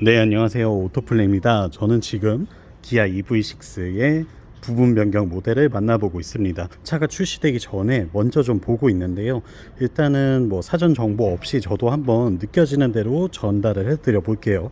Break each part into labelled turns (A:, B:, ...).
A: 네 안녕하세요. 오토플레입니다. 저는 지금 기아 EV6의 부분 변경 모델을 만나보고 있습니다. 차가 출시되기 전에 먼저 좀 보고 있는데요. 일단은 뭐 사전 정보 없이 저도 한번 느껴지는 대로 전달을 해드려 볼게요.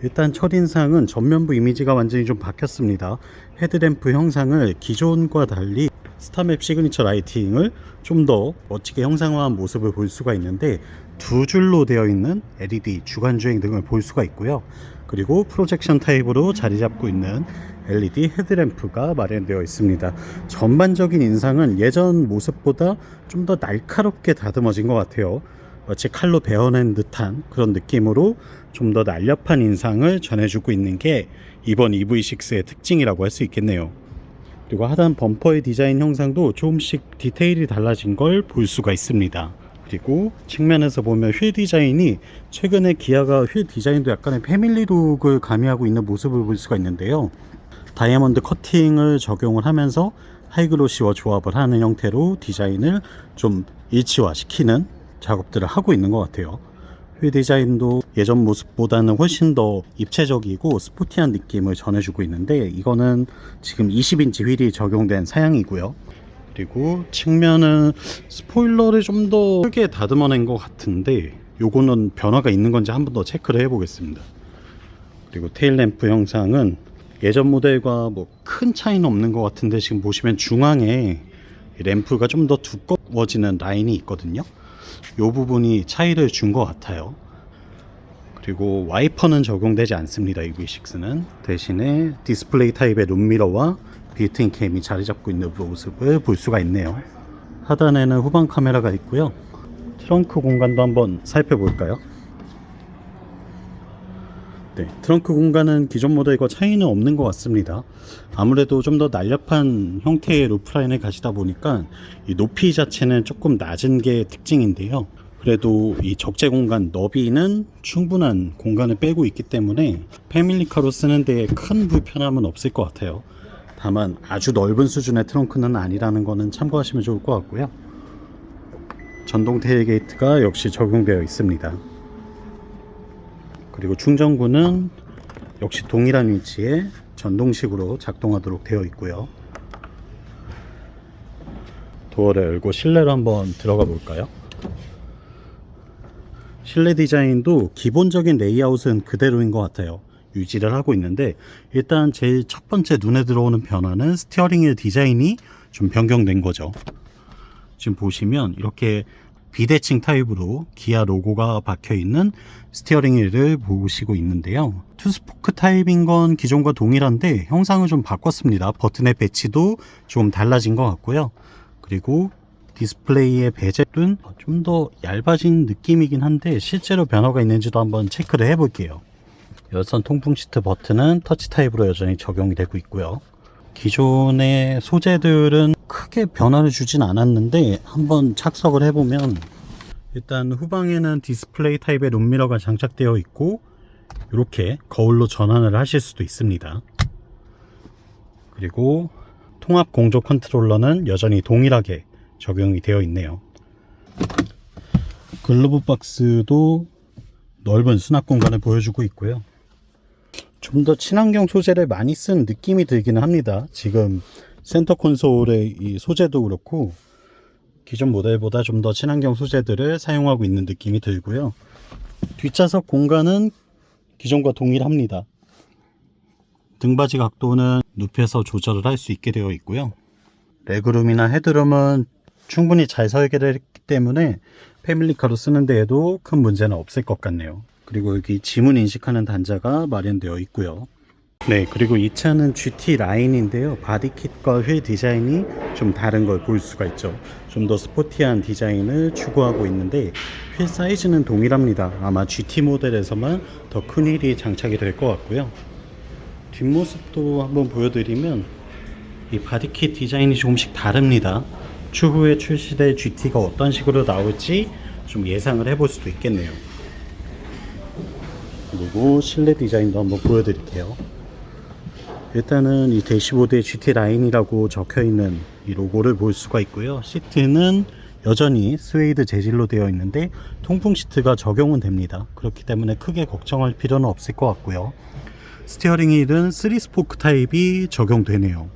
A: 일단 첫인상은 전면부 이미지가 완전히 좀 바뀌었습니다. 헤드램프 형상을 기존과 달리 스타맵 시그니처 라이팅을 좀 더 멋지게 형상화한 모습을 볼 수가 있는데 두 줄로 되어 있는 LED 주간 주행 등을 볼 수가 있고요. 그리고 프로젝션 타입으로 자리 잡고 있는 LED 헤드램프가 마련되어 있습니다. 전반적인 인상은 예전 모습보다 좀 더 날카롭게 다듬어진 것 같아요. 마치 칼로 베어낸 듯한 그런 느낌으로 좀 더 날렵한 인상을 전해주고 있는 게 이번 EV6의 특징이라고 할 수 있겠네요. 그리고 하단 범퍼의 디자인 형상도 조금씩 디테일이 달라진 걸 볼 수가 있습니다. 그리고 측면에서 보면 휠 디자인이 최근에 기아가 휠 디자인도 약간의 패밀리룩을 가미하고 있는 모습을 볼 수가 있는데요. 다이아몬드 커팅을 적용을 하면서 하이그로시와 조합을 하는 형태로 디자인을 좀 일치화시키는 작업들을 하고 있는 것 같아요. 휠 디자인도 예전 모습보다는 훨씬 더 입체적이고 스포티한 느낌을 전해주고 있는데 이거는 지금 20인치 휠이 적용된 사양이고요. 그리고 측면은 스포일러를 좀 더 크게 다듬어낸 것 같은데 요거는 변화가 있는 건지 한 번 더 체크를 해 보겠습니다. 그리고 테일 램프 형상은 예전 모델과 뭐 큰 차이는 없는 것 같은데 지금 보시면 중앙에 램프가 좀 더 두꺼워지는 라인이 있거든요. 요 부분이 차이를 준 것 같아요. 그리고 와이퍼는 적용되지 않습니다. EV6는 대신에 디스플레이 타입의 룸미러와 빌트인 캠이 자리 잡고 있는 모습을 볼 수가 있네요. 하단에는 후방 카메라가 있고요. 트렁크 공간도 한번 살펴볼까요? 네, 트렁크 공간은 기존 모델과 차이는 없는 것 같습니다. 아무래도 좀 더 날렵한 형태의 루프라인을 가시다 보니까 이 높이 자체는 조금 낮은 게 특징인데요. 그래도 이 적재 공간 너비는 충분한 공간을 빼고 있기 때문에 패밀리카로 쓰는데 큰 불편함은 없을 것 같아요. 다만 아주 넓은 수준의 트렁크는 아니라는 것은 참고하시면 좋을 것 같고요. 전동 테일 게이트가 역시 적용되어 있습니다. 그리고 충전구는 역시 동일한 위치에 전동식으로 작동하도록 되어 있고요. 도어를 열고 실내로 한번 들어가 볼까요? 실내 디자인도 기본적인 레이아웃은 그대로인 것 같아요. 유지를 하고 있는데 일단 제일 첫 번째 눈에 들어오는 변화는 스티어링 휠 디자인이 좀 변경된 거죠. 지금 보시면 이렇게 비대칭 타입으로 기아 로고가 박혀 있는 스티어링 휠을 보시고 있는데요. 투스포크 타입인 건 기존과 동일한데 형상을 좀 바꿨습니다. 버튼의 배치도 좀 달라진 것 같고요. 그리고 디스플레이의 베젤은 좀더 얇아진 느낌이긴 한데 실제로 변화가 있는지도 한번 체크를 해볼게요. 열선 통풍 시트 버튼은 터치 타입으로 여전히 적용이 되고 있고요. 기존의 소재들은 크게 변화를 주진 않았는데 한번 착석을 해보면 일단 후방에는 디스플레이 타입의 룸미러가 장착되어 있고 이렇게 거울로 전환을 하실 수도 있습니다. 그리고 통합 공조 컨트롤러는 여전히 동일하게 적용이 되어 있네요. 글로브 박스도 넓은 수납 공간을 보여주고 있고요. 좀 더 친환경 소재를 많이 쓴 느낌이 들기는 합니다. 지금 센터 콘솔의 이 소재도 그렇고 기존 모델보다 좀 더 친환경 소재들을 사용하고 있는 느낌이 들고요. 뒷좌석 공간은 기존과 동일합니다. 등받이 각도는 눕혀서 조절을 할 수 있게 되어 있고요. 레그룸이나 헤드룸은 충분히 잘 설계를 했기 때문에 패밀리카로 쓰는 데에도 큰 문제는 없을 것 같네요. 그리고 여기 지문 인식하는 단자가 마련되어 있고요. 네, 그리고 이 차는 GT 라인인데요. 바디킷과 휠 디자인이 좀 다른 걸 볼 수가 있죠. 좀 더 스포티한 디자인을 추구하고 있는데 휠 사이즈는 동일합니다. 아마 GT 모델에서만 더 큰 휠이 장착이 될 것 같고요. 뒷모습도 한번 보여드리면 이 바디킷 디자인이 조금씩 다릅니다. 추후에 출시될 GT가 어떤 식으로 나올지 좀 예상을 해볼 수도 있겠네요. 그리고 실내 디자인도 한번 보여드릴게요. 일단은 이 대시보드에 GT 라인이라고 적혀 있는 이 로고를 볼 수가 있고요. 시트는 여전히 스웨이드 재질로 되어 있는데 통풍 시트가 적용은 됩니다. 그렇기 때문에 크게 걱정할 필요는 없을 것 같고요. 스티어링 휠은 3스포크 타입이 적용되네요.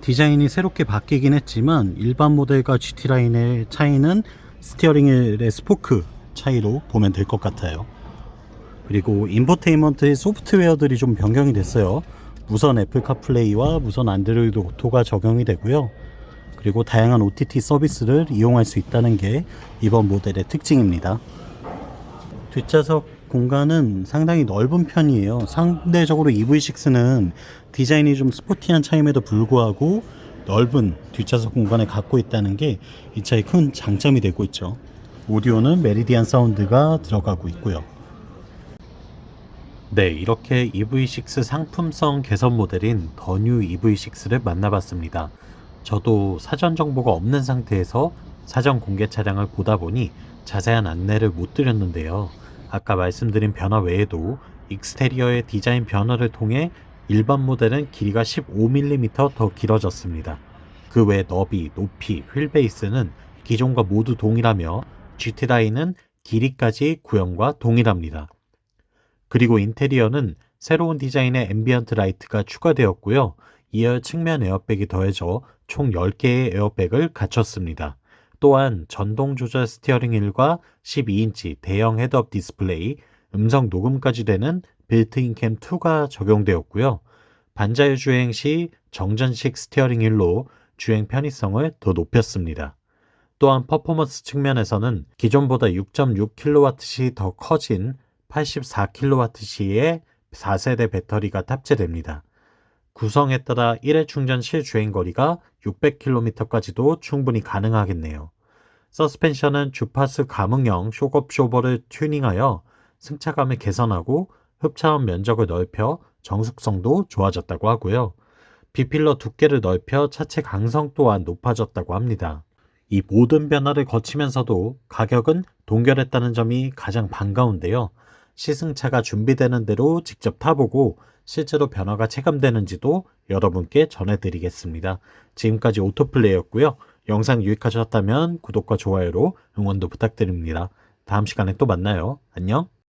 A: 디자인이 새롭게 바뀌긴 했지만 일반 모델과 GT 라인의 차이는 스티어링 휠의 스포크 차이로 보면 될 것 같아요. 그리고 인포테인먼트의 소프트웨어들이 좀 변경이 됐어요. 무선 애플 카플레이와 무선 안드로이드 오토가 적용이 되고요. 그리고 다양한 OTT 서비스를 이용할 수 있다는 게 이번 모델의 특징입니다. 뒷좌석 공간은 상당히 넓은 편이에요. 상대적으로 EV6는 디자인이 좀 스포티한 차임에도 불구하고 넓은 뒷좌석 공간을 갖고 있다는 게 이 차의 큰 장점이 되고 있죠. 오디오는 메리디안 사운드가 들어가고 있고요. 네, 이렇게 EV6 상품성 개선 모델인 더뉴 EV6를 만나봤습니다. 저도 사전 정보가 없는 상태에서 사전 공개 차량을 보다 보니 자세한 안내를 못 드렸는데요. 아까 말씀드린 변화 외에도 익스테리어의 디자인 변화를 통해 일반 모델은 길이가 15mm 더 길어졌습니다. 그 외 너비, 높이, 휠베이스는 기존과 모두 동일하며 GT 라인은 길이까지 구형과 동일합니다. 그리고 인테리어는 새로운 디자인의 앰비언트 라이트가 추가되었고요. 이어 측면 에어백이 더해져 총 10개의 에어백을 갖췄습니다. 또한 전동 조절 스티어링 휠과 12인치 대형 헤드업 디스플레이, 음성 녹음까지 되는 빌트인 캠 2가 적용되었고요. 반자율 주행 시 정전식 스티어링 휠로 주행 편의성을 더 높였습니다. 또한 퍼포먼스 측면에서는 기존보다 6.6kWh 더 커진 84kWh의 4세대 배터리가 탑재됩니다. 구성에 따라 1회 충전 실 주행 거리가 600km까지도 충분히 가능하겠네요. 서스펜션은 주파수 감응형 쇼업 쇼버를 튜닝하여 승차감을 개선하고 흡차원 면적을 넓혀 정숙성도 좋아졌다고 하고요. 비필러 두께를 넓혀 차체 강성 또한 높아졌다고 합니다. 이 모든 변화를 거치면서도 가격은 동결했다는 점이 가장 반가운데요. 시승차가 준비되는 대로 직접 타보고 실제로 변화가 체감되는지도 여러분께 전해드리겠습니다. 지금까지 오토플레이였고요. 영상 유익하셨다면 구독과 좋아요로 응원도 부탁드립니다. 다음 시간에 또 만나요. 안녕.